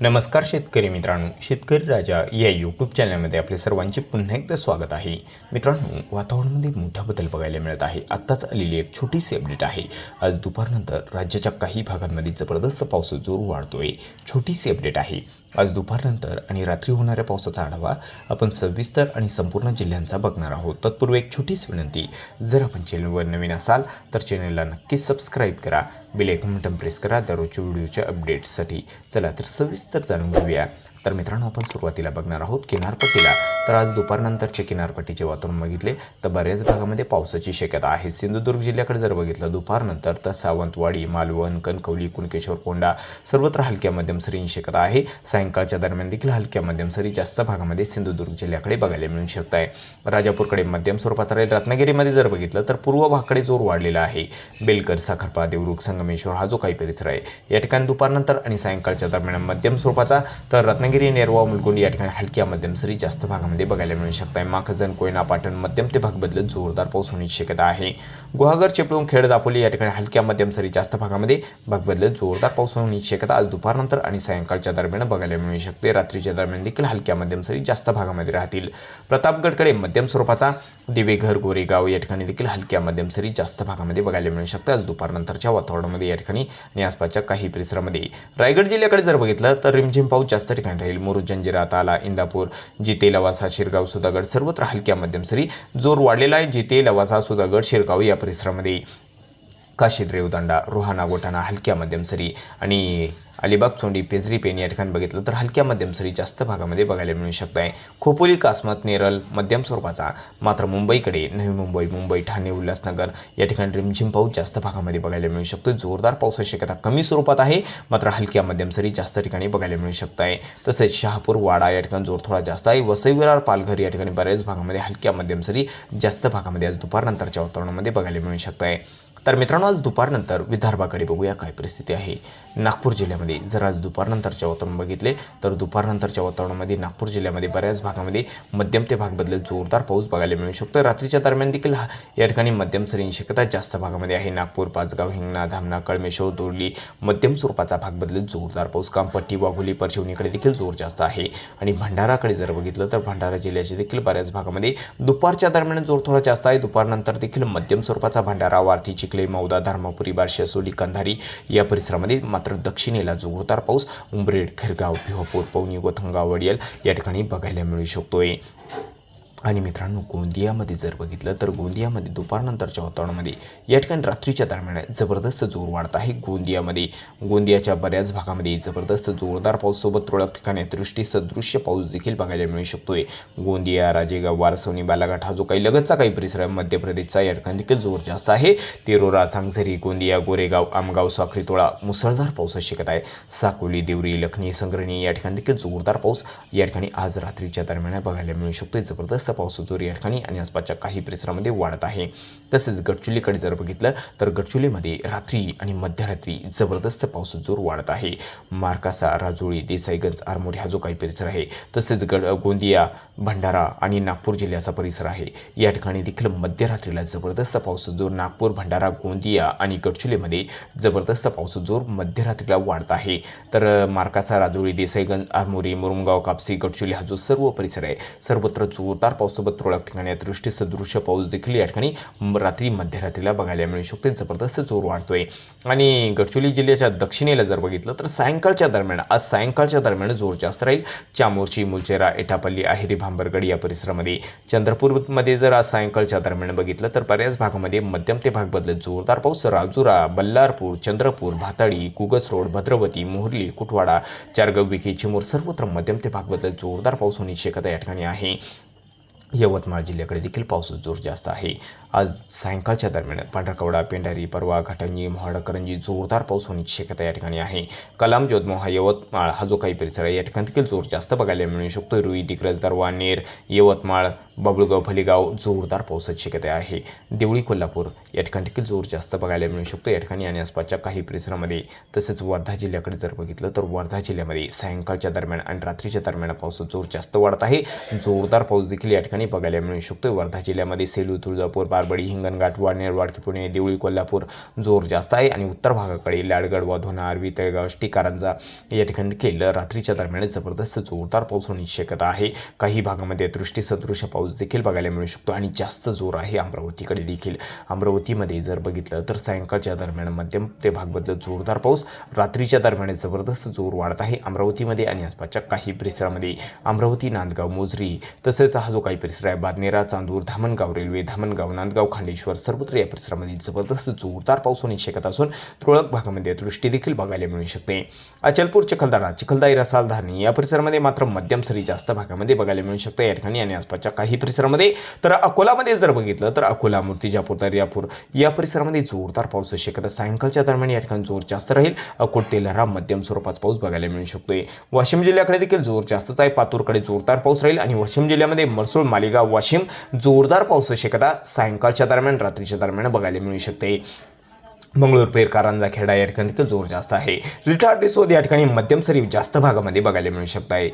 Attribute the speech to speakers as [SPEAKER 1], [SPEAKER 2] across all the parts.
[SPEAKER 1] नमस्कार शेतकरी मित्रांनो शेतकरी राजा या यूट्यूब चॅनलमध्ये आपले सर्वांचे पुन्हा एकदा स्वागत आहे. मित्रांनो वातावरणामध्ये मोठा बदल बघायला मिळत आहे. आत्ताच आलेली एक छोटीशी अपडेट आहे. आज दुपारनंतर राज्याच्या काही भागांमध्ये जबरदस्त पाऊस जोर वाढतोय. छोटीशी अपडेट आहे. आज दुपारनंतर आणि रात्री होणाऱ्या पावसाचा आढावा आपण सविस्तर आणि संपूर्ण जिल्ह्यांचा बघणार आहोत. तत्पूर्वी एक छोटीच विनंती जर आपण चॅनलवर नवीन असाल तर चॅनलला नक्कीच सबस्क्राईब करा. बेल आयकॉन बटन प्रेस करा. दररोजच्या व्हिडिओच्या अपडेट्ससाठी चला तर सविस्तर जाणून घेऊया. तर मित्रांनो आपण सुरुवातीला बघणार आहोत किनारपट्टीला. तर आज दुपारनंतरचे किनारपट्टीचे वातावरण बघितले तर बऱ्याच भागामध्ये पावसाची शक्यता आहे. सिंधुदुर्ग जिल्ह्याकडे जर बघितलं दुपारनंतर तर सावंतवाडी मालवण कणकवली कुणकेश्वर कोंडा सर्वत्र हलक्या मध्यम सरींची शक्यता आहे. सायंकाळच्या दरम्यान देखील हलक्या मध्यम सरी जास्त भागामध्ये सिंधुदुर्ग जिल्ह्याकडे बघायला मिळू शकत आहे राजापूरकडे मध्यम स्वरूपात राहील. रत्नागिरीमध्ये जर बघितलं तर पूर्व भागकडे जोर वाढलेला आहे. बेलकर साखरपा देवरुख संगमेश्वर हा जो काही परिसर आहे या ठिकाणी दुपारनंतर आणि सायंकाळच्या दरम्यान मध्यम स्वरूपाचा तर रत्नागिरी नेरवा मुलगुंड या ठिकाणी हलक्या मध्यम सरी जास्त भागामध्ये बघायला मिळू शकत आहे माखजन कोयना पाटण मध्यम ते भाग बदलत जोरदार पाऊस होण्याची शक्यता आहे. गुहागर चिपळूण खेड दापोली या ठिकाणी हलक्या मध्यम सरी जास्त भागामध्ये भाग बदलत जोरदार पाऊस होण्याची शक्यता आज दुपारनंतर आणि सायंकाळच्या दरम्यान बघायला मिळू शकते. रात्रीच्या दरम्यान देखील हलक्या मध्यम सरी जास्त भागामध्ये राहतील. प्रतापगडकडे मध्यम स्वरूपाचा दिवेघर गोरेगाव या ठिकाणी देखील हलक्या मध्यम सरी जास्त भागामध्ये बघायला मिळू शकते. आज दुपारनंतरच्या वातावरणामध्ये या ठिकाणी आणि आसपासच्या काही परिसरामध्ये. रायगड जिल्ह्याकडे जर बघितलं तर रिमझिम पाऊस जास्त ठिकाणी राहील. मुरुड जंजिरा ताला इंदापूर जिते लवासा शिरगाव सुधागड सर्वत्र हलक्या मध्यम सरी जोर वाढलेला आहे. जिते लवासा सुधागड शिरगाव या परिसरामध्ये. काशीद रेवदांडा रोहाना गोठाणा हलक्या मध्यम सरी आणि अलिबाग चोंडी पेजरी पेन या ठिकाणी बघितलं तर हलक्या मध्यम सरी जास्त भागामध्ये बघायला मिळू शकत आहे खोपोली कासमत नेरल मध्यम स्वरूपाचा मात्र मुंबईकडे नवी मुंबई मुंबई ठाणे उल्हासनगर या ठिकाणी रिमझिम पाऊस जास्त भागामध्ये बघायला मिळू शकतो जोरदार पावसाची शक्यता कमी स्वरूपात आहे मात्र हलक्या मध्यम सरी जास्त ठिकाणी बघायला मिळू शकत आहे तसेच शहापूर वाडा या ठिकाणी जोर थोडा जास्त आहे वसई विरार पालघर या ठिकाणी बऱ्याच भागामध्ये हलक्या मध्यम सरी जास्त भागामध्ये आज दुपारनंतरच्या वातावरणामध्ये बघायला मिळू शकत आहे तर मित्रांनो आज दुपारनंतर विदर्भाकडे बघूया काय परिस्थिती आहे. नागपूर जिल्ह्यामध्ये जर आज दुपारनंतरच्या वातावरण बघितले तर दुपारनंतरच्या वातावरणामध्ये नागपूर जिल्ह्यामध्ये बऱ्याच भागामध्ये मध्यम ते भाग बदलत जोरदार पाऊस बघायला मिळू शकतो. रात्रीच्या दरम्यान देखील हा- या ठिकाणी मध्यम सरींची शक्यता जास्त भागामध्ये आहे. नागपूर पाचगाव हिंगणा धामणा कळमेश्वर दोरली मध्यम स्वरूपाचा भाग बदलत जोरदार पाऊस. कामपट्टी वाघोली परशिवनीकडे देखील जोर जास्त आहे. आणि भंडाराकडे जर बघितलं तर भंडारा जिल्ह्याचे देखील बऱ्याच भागामध्ये दुपारच्या दरम्यान जोर थोडा जास्त आहे. दुपारनंतर देखील मध्यम स्वरूपाचा भंडारा वार्थी चिखले मौदा धर्मपुरी बार्शी असोली कंधारी या परिसरामध्ये मात्र दक्षिणेला जोरदार पाऊस उंबरेड खिरगाव भिवापूर पवनी गोथंगाव वडियल या ठिकाणी बघायला मिळू शकतोय. आणि मित्रांनो गोंदियामध्ये जर बघितलं तर गोंदियामध्ये दुपारनंतरच्या वातावरणामध्ये या ठिकाणी रात्रीच्या दरम्यान जबरदस्त जोर वाढत आहे गोंदियामध्ये. गोंदियाच्या बऱ्याच भागामध्ये जबरदस्त जोरदार पाऊससोबत तुरळक ठिकाणी दृष्टीसदृश्य पाऊस देखील बघायला मिळू शकतोय. गोंदिया राजेगाव वारसवणी बालाघाट हा जो काही लगतचा काही परिसर आहे मध्य प्रदेशचा या ठिकाणी देखील जोर जास्त आहे. तेरोरा चांगझरी गोंदिया गोरेगाव आमगाव साखरीतोळा मुसळधार पाऊस शिकत आहे. साकोली देवरी लखनी संग्रणी या ठिकाणी देखील जोरदार पाऊस या ठिकाणी आज रात्रीच्या दरम्यान बघायला मिळू शकतोय. जबरदस्त पाऊस जोर या ठिकाणी आणि आसपासच्या काही परिसरामध्ये वाढत आहे. तसेच गडचुलीकडे जर बघितलं तर गडचुलीमध्ये रात्री आणि मध्यरात्री जबरदस्त पाऊस जोर वाढत आहे. मार्कासा राजोळी देसाईगंज आरमोरी हा जो काही परिसर आहे तसेच गड गोंदिया भंडारा आणि नागपूर जिल्ह्याचा परिसर आहे. या ठिकाणी देखील मध्यरात्रीला जबरदस्त पाऊस जोर नागपूर भंडारा गोंदिया आणि गडचुलीमध्ये जबरदस्त पाऊस जोर मध्यरात्रीला वाढत आहे. तर मार्कासा राजोळी देसाईगंज आरमोरी मुरुमगाव कापसी गडचुली हा जो सर्व परिसर आहे सर्वत्र जोरदार पावसासोबत तुरळक ठिकाणी दृष्टी सदृश्य पाऊस देखील या ठिकाणी रात्री मध्यरात्रीला बघायला मिळू शकते. जबरदस्त जोर वाढतोय. आणि गडचिरोली जिल्ह्याच्या दक्षिणेला जर बघितलं तर सायंकाळच्या दरम्यान आज सायंकाळच्या दरम्यान जोर जास्त राहील. चामोर्ची मुलचेरा एटापल्ली आहेरी भांबरगड या परिसरामध्ये चंद्रपूरमध्ये जर आज सायंकाळच्या दरम्यान बघितलं तर बऱ्याच भागामध्ये मध्यम ते भाग बदलत जोरदार पाऊस. राजुरा बल्लारपूर चंद्रपूर भाताडी कुगस रोड भद्रवती मोहर्ली कुटवाडा चारगाव विखे चिमूर सर्वत्र मध्यम ते भाग बदलत जोरदार पाऊस होण्याची शक्यता या ठिकाणी आहे. यवतमाळ जिल्ह्याकडे देखील पावसाचा जोर जास्त आहे. आज सायंकाळच्या दरम्यान पांढरकवडा पेंढारी परवा घाटंजी महाडकरंजी जोरदार पाऊस होण्याची शक्यता या ठिकाणी आहे. कलाम जोधमो हा यवतमाळ हा जो काही परिसर आहे या ठिकाणी देखील जोर जास्त बघायला मिळू शकतो रुई दिग्रज दरवा नेर यवतमाळ बाबुळगाव फलिगाव जोरदार पावसाची शक्यता आहे. देवळी कोल्हापूर या ठिकाणी देखील जोर जास्त बघायला मिळू शकतो या ठिकाणी आणि आसपासच्या काही परिसरामध्ये तसेच वर्धा जिल्ह्याकडे जर बघितलं तर वर्धा जिल्ह्यामध्ये सायंकाळच्या दरम्यान आणि रात्रीच्या दरम्यान पाऊस जोर जास्त वाढत आहे. जोरदार पाऊस देखील या ठिकाणी बघायला मिळू शकतो वर्धा जिल्ह्यामध्ये सेलू तुळजापूर बारबडी हिंगणघाट वाणेर वाडकी पुणे देवळी कोल्हापूर जोर जास्त आहे. आणि उत्तर भागाकडे लाडगड वाधोना आरवी तळगाव कारंजा या ठिकाणी देखील रात्रीच्या दरम्यान जबरदस्त जोरदार पाऊस होण्याची शक्यता आहे. काही भागामध्ये दृष्टीसदृश पाऊस देखील बघायला मिळू शकतो आणि जास्त जोर आहे अमरावतीकडे देखील. अमरावतीमध्ये जर बघितलं तर सायंकाळच्या दरम्यान मध्यम ते भाग बदलत जोरदार पाऊस रात्रीच्या दरम्यान जबरदस्त जोर वाढत आहे अमरावतीमध्ये आणि आसपासच्या काही परिसरामध्ये. अमरावती नांदगाव मोजरी तसेच हा जो काही परिसर आहे बादनेरा चांदूर धामणगाव रेल्वे धामणगाव नांदगाव खांडेश्वर सर्वत्र या परिसरामध्ये जबरदस्त जोरदार पाऊस होण्याची शक्यता असून तुरळक भागामध्ये दृष्टी देखील बघायला मिळू शकते. अचलपूर चिखलदारा चिखलदाई रसालधारणी या परिसरामध्ये मात्र मध्यम सरी जास्त भागामध्ये बघायला मिळू शकते. या ठिकाणी आणि आसपासच्या काही परिसरामध्ये. तर अकोलामध्ये जर बघितलं तर अकोला मूर्तिजापूर दर्यापूर या परिसरामध्ये जोरदार पाऊस शक्यता सायंकाळच्या दरम्यान या ठिकाणी जोर जास्त राहील. अकोट तेलहरा मध्यम स्वरूपाचा पाऊस बघायला मिळू शकतोय वाशिम जिल्ह्याकडे देखील जोर जास्तच आहे. पातूरकडे जोरदार पाऊस राहील आणि वाशिम जिल्ह्यामध्ये मरसूळ मालेगाव वाशिम जोरदार पाऊस शक्यता सायंकाळच्या दरम्यान रात्रीच्या दरम्यान बघायला मिळू शकते. मंगळूर पेर कारंजा खेडा या ठिकाणी जोर जास्त आहे. रिटार्ड डिसोद या ठिकाणी मध्यम सरी जास्त भागामध्ये बघायला मिळू शकत आहे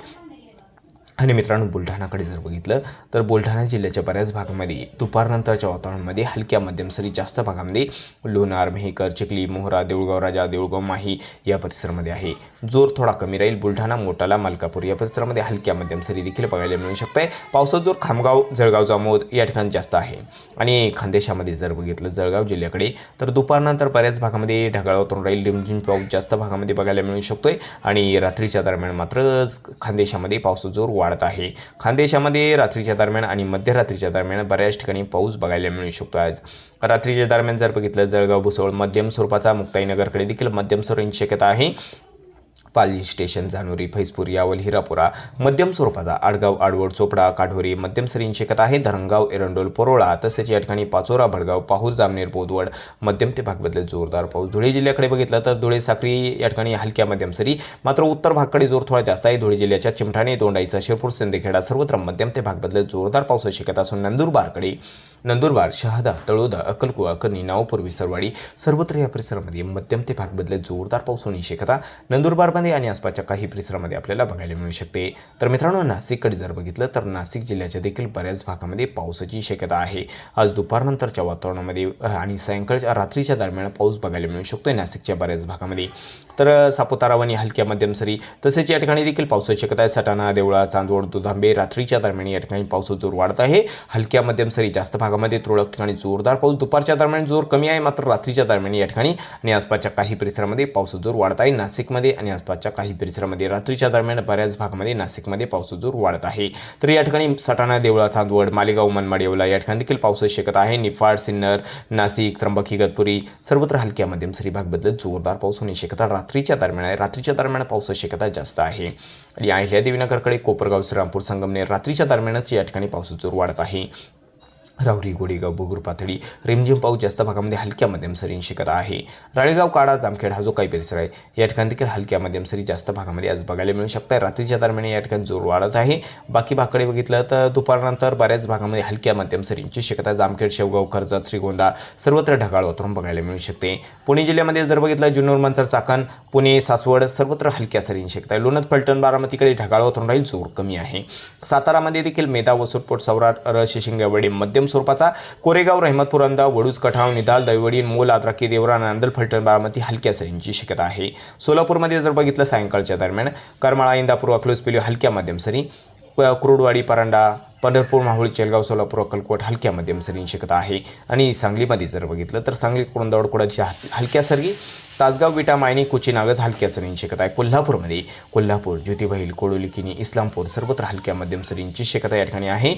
[SPEAKER 1] आणि मित्रांनो बुलढाणाकडे जर बघितलं तर बुलढाणा जिल्ह्याच्या बऱ्याच भागामध्ये दुपारनंतरच्या वातावरणामध्ये हलक्या मध्यम सरी जास्त भागामध्ये लोणार मेहकर चिखली मोहरा देऊळगाव राजा देऊळगाव माही या परिसरामध्ये आहे. जोर थोडा कमी राहील. बुलढाणा मोटाला मलकापूर या परिसरामध्ये हलक्या मध्यम सरी देखील बघायला मिळू शकत आहे पावसाचा जोर खामगाव जळगाव जामोद या ठिकाणी जास्त आहे. आणि खानदेशामध्ये जर बघितलं जळगाव जिल्ह्याकडे तर दुपारनंतर बऱ्याच भागामध्ये ढगाळ वातावरण राहील. रिमझिम पाऊस जास्त भागामध्ये बघायला मिळू शकतोय. आणि रात्रीच्या दरम्यान मात्र खानदेशामध्ये पावसाचा जोर वाढत आहे. खानदेशामध्ये रात्रीच्या दरम्यान आणि मध्यरात्रीच्या दरम्यान बऱ्याच ठिकाणी पाऊस बघायला मिळू शकतो आज. रात्रीच्या दरम्यान जर बघितलं जळगाव भुसवळ मध्यम स्वरूपाचा मुक्ताईनगरकडे देखील मध्यम स्वरूपाची शक्यता आहे. पाली स्टेशन जानोरी फैजपूर यावल हिरापुरा मध्यम स्वरूपाचा आडगाव आडवड चोपडा काढोरी मध्यम सरींची कथा आहे धरणगाव एरंडोल परोळा तसेच या ठिकाणी पाचोरा भडगाव पाहूस जामनेर बोदवड मध्यम ते भाग जोरदार पाऊस. धुळे जिल्ह्याकडे बघितलं तर धुळे साक्री या ठिकाणी हलक्या मध्यम सरी मात्र उत्तर भागकडे जोर थोडा जास्त आहे. धुळे जिल्ह्याच्या चिमठाणे दोंडाईचा शिरपूर सिंदखेडा सर्वत्र मध्यम ते भाग जोरदार पावसाची शक्यता असून नंदुरबारकडे नंदुरबार शहादा तळोदा अक्कलकुवा कर्णी नावपूर विसरवाडी सर्वत्र या परिसरामध्ये मध्यम ते भाग बदलत जोरदार पाऊस होण्याची शक्यता नंदुरबारमध्ये आणि आसपासच्या काही परिसरामध्ये आपल्याला बघायला मिळू शकते. तर मित्रांनो नाशिककडे जर बघितलं तर नाशिक जिल्ह्याच्या देखील बऱ्याच भागामध्ये पावसाची शक्यता आहे. आज दुपारनंतरच्या वातावरणामध्ये आणि सायंकाळच्या रात्रीच्या दरम्यान पाऊस बघायला मिळू शकतो नाशिकच्या बऱ्याच भागामध्ये. तर सापुतारा आणि हलक्या मध्यम सरी तसेच या ठिकाणी देखील पावसाची शक्यता आहे. सटाणा देवळा चांदवड दुधांबे रात्रीच्या दरम्यान या ठिकाणी पावसाचा जोर वाढत आहे. हलक्या मध्यम सरी जास्त भागामध्ये तुरळक ठिकाणी जोरदार पाऊस. दुपारच्या दरम्यान जोर कमी आहे मात्र रात्रीच्या दरम्यान या ठिकाणी आणि आसपासच्या काही परिसरामध्ये पाऊस जोर वाढत आहे. नाशिकमध्ये आणि आसपासच्या काही परिसरामध्ये रात्रीच्या दरम्यान बऱ्याच भागामध्ये नाशिकमध्ये पाऊस जोर वाढत आहे. तर या ठिकाणी सटाणा देवळा चांदवड मालेगाव मनमाड येवला या ठिकाणी देखील पाऊस शक्यता आहे. निफाड सिन्नर नाशिक त्र्यंबकी गतपुरी सर्वत्र हलक्या मध्यम सरी भाग बदलत जोरदार पाऊस होण्याची शक्यता रात्रीच्या दरम्यान आहे. रात्रीच्या दरम्यान पावसाची शक्यता जास्त आहे. आणि अहिल्यादेवीनगरकडे कोपरगाव श्रीरामपूर संगमनेर रात्रीच्या दरम्यानच या ठिकाणी पाऊस जोर वाढत आहे. राहुरी गोडेगाव बुगुर पातळी रिमझिम पाऊस जास्त भागामध्ये हलक्या मध्यम सरींची शक्यता आहे. राळेगाव काडा जामखेड हा जो काही परिसर आहे या ठिकाणी देखील हलक्या मध्यम सरी जास्त भागामध्ये आज बघायला मिळू शकतात रात्रीच्या दरम्यान या ठिकाणी जोर वाढत आहे. बाकी भागकडे बघितलं तर दुपारनंतर बऱ्याच भागामध्ये हलक्या मध्यम सरींची शक्यता जामखेड शेवगाव कर्जत श्रीगोंदा सर्वत्र ढगाळ वातावरण बघायला मिळू शकते. पुणे जिल्ह्यामध्ये जर बघितलं जुन्नर मंचर चाकण पुणे सासवड सर्वत्र हलक्या सरींची शक्यता आहे. लोणत फलटण बारामतीकडे ढगाळ वातावरण राहील जोर कमी आहे. सातारामध्ये देखील मेधा वसुरपोट सौराट रश मध्यम मध्यम स्वरूपाचा कोरेगाव रहमतपूर अंदा वडूज कठाव निदाल दैवडी मोल आद्राकी देवरा नांदल फलटण बारामती हलक्या सरींची शक्यता आहे. सोलापूरमध्ये जर बघितलं सायंकाळच्या दरम्यान करमाळा इंदापूर अकलूज पिली हलक्या मध्यम सरी कुरुडवाडी परांडा पंढरपूर माहुळी चेलगाव सोलापूर अक्कलकोट हलक्या मध्यम सरींची शक्यता आहे. आणि सांगलीमध्ये जर बघितलं तर सांगली कुरुंदवाड कुडाची हलक्या सरी तासगाव विटा मायनी कुचीनागत हलक्या सरींची शक्यता आहे. कोल्हापूरमध्ये कोल्हापूर ज्योतिबहील कोडोलिकिनी इस्लामपूर सर्वत्र हलक्या मध्यम सरींची शक्यता या ठिकाणी आहे.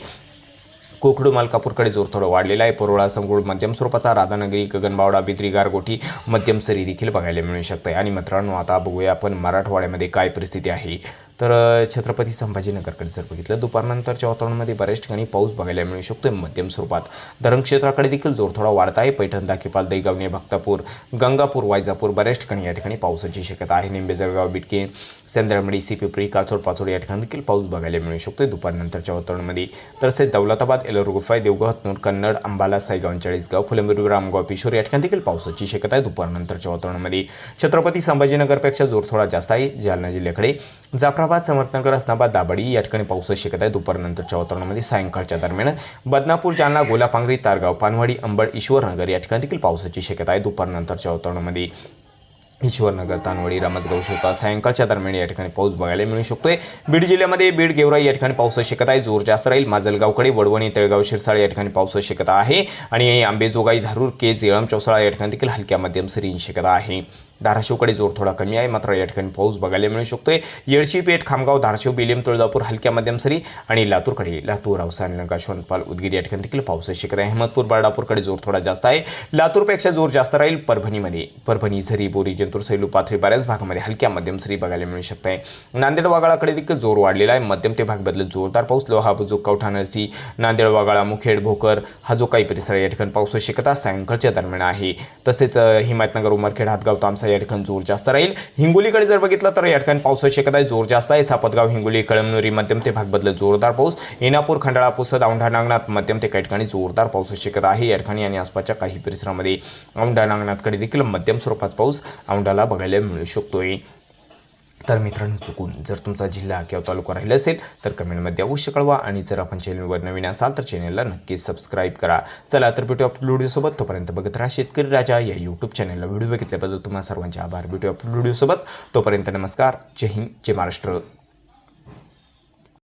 [SPEAKER 1] कोकडू मालकापूरकडे जोर थोडं वाढलेला आहे. परोळा संगुळ मध्यम स्वरूपाचा राधानगरी गगनबावडा बिद्री गारगोठी मध्यम सरी देखील बघायला मिळू शकते आणि मित्रांनो आता बघूया आपण मराठवाड्यामध्ये काय परिस्थिती आहे. तर छत्रपती संभाजीनगरकडे जर बघितलं दुपारनंतरच्या वातावरणामध्ये बऱ्याच ठिकाणी पाऊस बघायला मिळू शकतो मध्यम स्वरूपात. धरण क्षेत्राकडे देखील जोर थोडा वाढत आहे. पैठण दाखीपाल दैगावणे भक्तापूर गंगापूर वायजापूर बऱ्याच ठिकाणी या ठिकाणी पावसाची शक्यता आहे. निंबे जळगाव बिटके सेंद्रमडी सी पिपरी काचोड पाचोड या ठिकाणी देखील पाऊस बघायला मिळू शकतो दुपारनंतरच्या वातावरणामध्ये. तसेच दौलताबाद एलर गुफाय देवगाव हतनूर कन्नड अंबाला सायगाव चाळीसगाव फुलंबिरी रामगाव पिशोर या ठिकाणी देखील पावसाची शक्यता आहे दुपारनंतरच्या वातावरणामध्ये. छत्रपती संभाजीनगरपेक्षा जोर थोडा जास्त आहे. जालना जिल्ह्याकडे जाफरा उस्मानाबाद समर्थनगर हसनाबाद दाबडी या ठिकाणी पाऊस शक्यता आहे. दुपारनंतरच्या वातावरणामध्ये सायंकाळच्या दरम्यान बदनापूर जालना गोलापांगरी तारगाव पानवाडी अंबड ईश्वरनगर या ठिकाणी देखील पावसाची शक्यता आहे. दुपारनंतरच्या वातावरणामध्ये ईश्वरनगर तानवडी रामजगाव शोता सायंकाळच्या दरम्यान या ठिकाणी पाऊस बघायला मिळू शकतोय. बीड जिल्ह्यामध्ये बीड गेवराई या ठिकाणी पावसाची शक्यता आहे. जोर जास्त राहील. माजलगावकडे वडवणी तळगाव शिरसाळ या ठिकाणी पावसाची शक्यता आहे. आणि आंबेजोगाई धारूर केज येळम चौसाळा या ठिकाणी देखील हलक्या मध्यम सरींची शक्यता आहे. धाराशिवकडे जोर थोडा कमी आहे. मात्र या ठिकाणी पाऊस बघायला मिळू शकतोय. येडशी पेठ खामगाव धाराशिव बेलेम तुळजापूर हलक्या मध्यम सरी आणि लातूरकडे लातूर औसा काशवंतपाल उदगीर या ठिकाणी देखील पाऊस शिकत आहे. अहमदपूर बाळापूरकडे जोर थोडा जास्त आहे. लातूरपेक्षा जोर जास्त राहील परभणीमध्ये. परभणी झरी बोरी जंतूर सैलू पाथरी बऱ्याच भागामध्ये हलक्या मध्यम सरी बघायला मिळू शकत आहे. नांदेड वागाळाकडे देखील जोर वाढलेला आहे. मध्यम ते भाग बदलत जोरदार पाऊस. लोहा बुजुक कवठा नरसी नांदेड वागाळा मुखेड भोकर हा जो काही परिसर आहे या ठिकाणी पाऊस शिकता सायंकाळच्या दरम्यान आहे. तसेच हिमायतनगर उमरखेड हातगाव तामसा या ठिकाणी जोर जास्त राहील. हिंगोलीकडे जर बघितलं तर या ठिकाणी पावसाची शक्यता आहे जोर जास्त आहे. सापतगाव हिंगोली कळमनुरी मध्यम ते भाग बदलत जोरदार पाऊस. येणापूर खंडाळा पुसद औंढा नागनाथ मध्यम ते काही ठिकाणी जोरदार पावसाची शक्यता आहे. या ठिकाणी आणि आसपासच्या काही परिसरामध्ये औंढा नागनाथकडे देखील मध्यम स्वरूपात पाऊस औंढाला बघायला मिळू शकतोय. तर मित्रांनो चुकून जर तुमचा जिल्हा किंवा तालुका राहिला असेल तर कमेंटमध्ये अवश्य कळवा. आणि जर आपण चॅनलवर नवीन असाल तर चॅनलला नक्की सबस्क्राईब करा. चला तर भेटू आपल्या व्हिडिओसोबत. तोपर्यंत बघत राहा शेतकरी राजा या यूट्यूब चॅनलला व्हिडिओ बघितल्याबद्दल तुम्हाला सर्वांचे आभार. भेटू आपल्या व्हिडिओसोबत. तोपर्यंत नमस्कार. जय हिंद जय महाराष्ट्र.